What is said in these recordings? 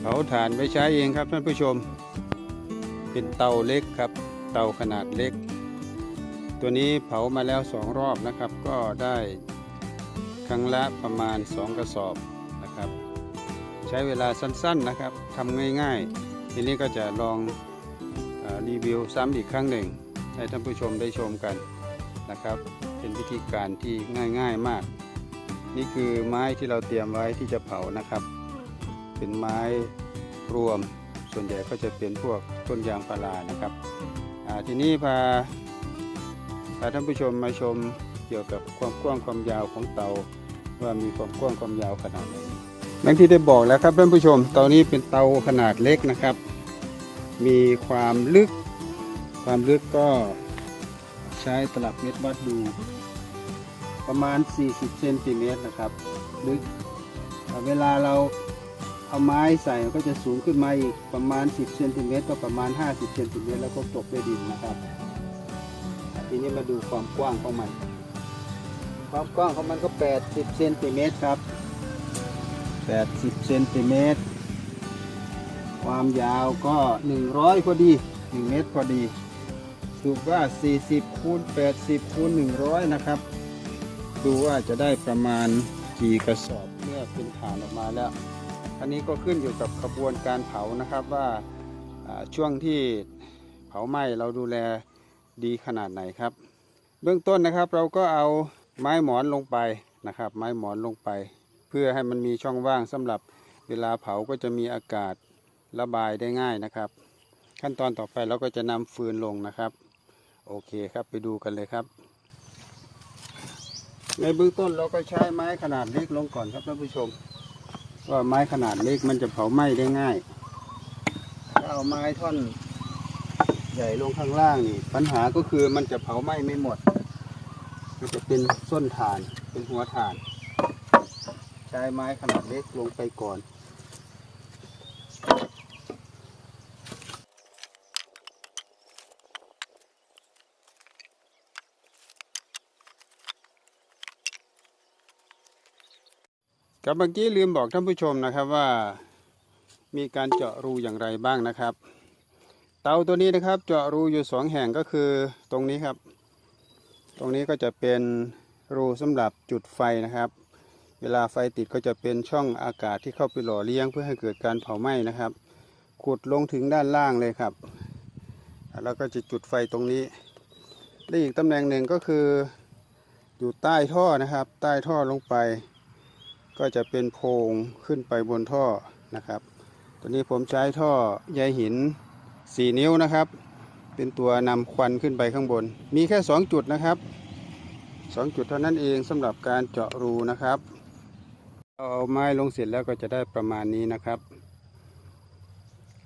เผาถ่านไว้ใช้เองครับท่านผู้ชม เป็นเตาเล็กครับ เตาขนาดเล็ก ตัวนี้เผามาแล้วสองรอบนะครับ ก็ได้ครั้งละประมาณ 2 กระสอบนะครับ ใช้เวลาสั้นๆนะครับทำง่ายๆ ทีนี้ก็จะลองอรีวิวซ้ำอีกครั้งหนึ่ง ให้ท่านผู้ชมได้ชมกันนะครับ เป็นวิธีการที่ง่ายๆมาก นี่คือไม้ที่เราเตรียมไว้ที่จะเผานะครับ เป็นไม้รวม ส่วนใหญ่ก็จะเป็นพวกต้นยางพารานะครับอ่าทีนี้พาพาท่านผู้ชมมาชมเกี่ยวกับความกว้างความยาวของเตาว่ามีความกว้างความยาวขนาดไหนดังที่ได้บอกแล้วครับท่านผู้ชมเตานี้เป็นเตาขนาดเล็กนะครับ มีความลึก ความลึกก็ใช้ตลับเม็ดวัดดู ประมาณ 40เซนติเมตรนะครับ ลึกแต่เวลาเรา เอาไม้ใส่ก็จะสูงขึ้นมาอีกประมาณ 10เซนติเมตรก็ประมาณ 50เซนติเมตรแล้วก็ตกลบด้วยดินนะครับอะทีนี้มาดูความกว้างของมัน ความกว้างของมันก็ 80เซนติเมตรครับ 80เซนติเมตรความยาวก็ 100 พอดี 1 เมตรพอดีสูบว่า 40คูณ80คูณ100 นะครับ ดูว่าจะได้ประมาณกี่กระสอบเมื่อเป็นฐานออกมาแล้ว อันนี้ก็ขึ้นอยู่กับกระบวนการเผานะครับว่าช่วงที่เผาไหม้เราดูแลดีขนาดไหนครับ เบื้องต้นนะครับเราก็เอาไม้หมอนลงไปนะครับ ไม้หมอนลงไป เพื่อให้มันมีช่องว่างสำหรับเวลาเผาก็จะมีอากาศระบายได้ง่ายนะครับ ขั้นตอนต่อไปเราก็จะนำฟืนลงนะครับ โอเคครับไปดูกันเลยครับ ในเบื้องต้นเราก็ใช้ไม้ขนาดเล็กลงก่อนครับท่านผู้ชม ว่าไม้ขนาดเล็กมันจะเผาไหม้ได้ง่าย ถ้าเอาไม้ท่อน ใหญ่ลงข้างล่างนี่ ปัญหาก็คือมันจะเผาไหม้ไม่หมด มันจะเป็นส้นถ่าน เป็นหัวถ่าน ใช้ไม้ขนาดเล็กลงไปก่อน กับเมื่อกี้ลืมบอกท่านผู้ชมนะครับว่ามีการเจาะรูอย่างไรบ้างนะครับ เตาตัวนี้นะครับเจาะรูอยู่สองแห่งก็คือตรงนี้ครับ ตรงนี้ก็จะเป็นรูสำหรับจุดไฟนะครับ เวลาไฟติดก็จะเป็นช่องอากาศที่เข้าไปหล่อเลี้ยงเพื่อให้เกิดการเผาไหม้นะครับ ขุดลงถึงด้านล่างเลยครับ แล้วก็จะจุดไฟตรงนี้และอีกตำแหน่งหนึ่งก็คืออยู่ใต้ท่อนะครับ ใต้ท่อลงไป ก็จะเป็นโพรงขึ้นไปบนท่อนะครับ ตัวนี้ผมใช้ท่อใยหิน 4 นิ้วนะครับ เป็นตัวนำควันขึ้นไปข้างบน มีแค่ 2 จุดนะครับ 2 จุดเท่านั้นเองสำหรับการเจาะรูนะครับเอาไม้ลงเสร็จแล้วก็จะได้ประมาณนี้นะครับ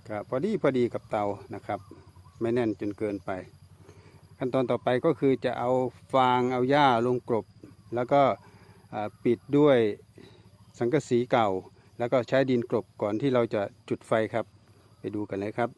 ก็พอดีพอดีกับเตานะครับ ไม่แน่นจนเกินไป ขั้นตอนต่อไปก็คือจะเอาฟางเอาหญ้าลงกลบ แล้วก็ปิดด้วย สังกะสีเก่า แล้วก็ใช้ดินกลบก่อนที่เราจะจุดไฟครับ ไปดูกันเลยครับ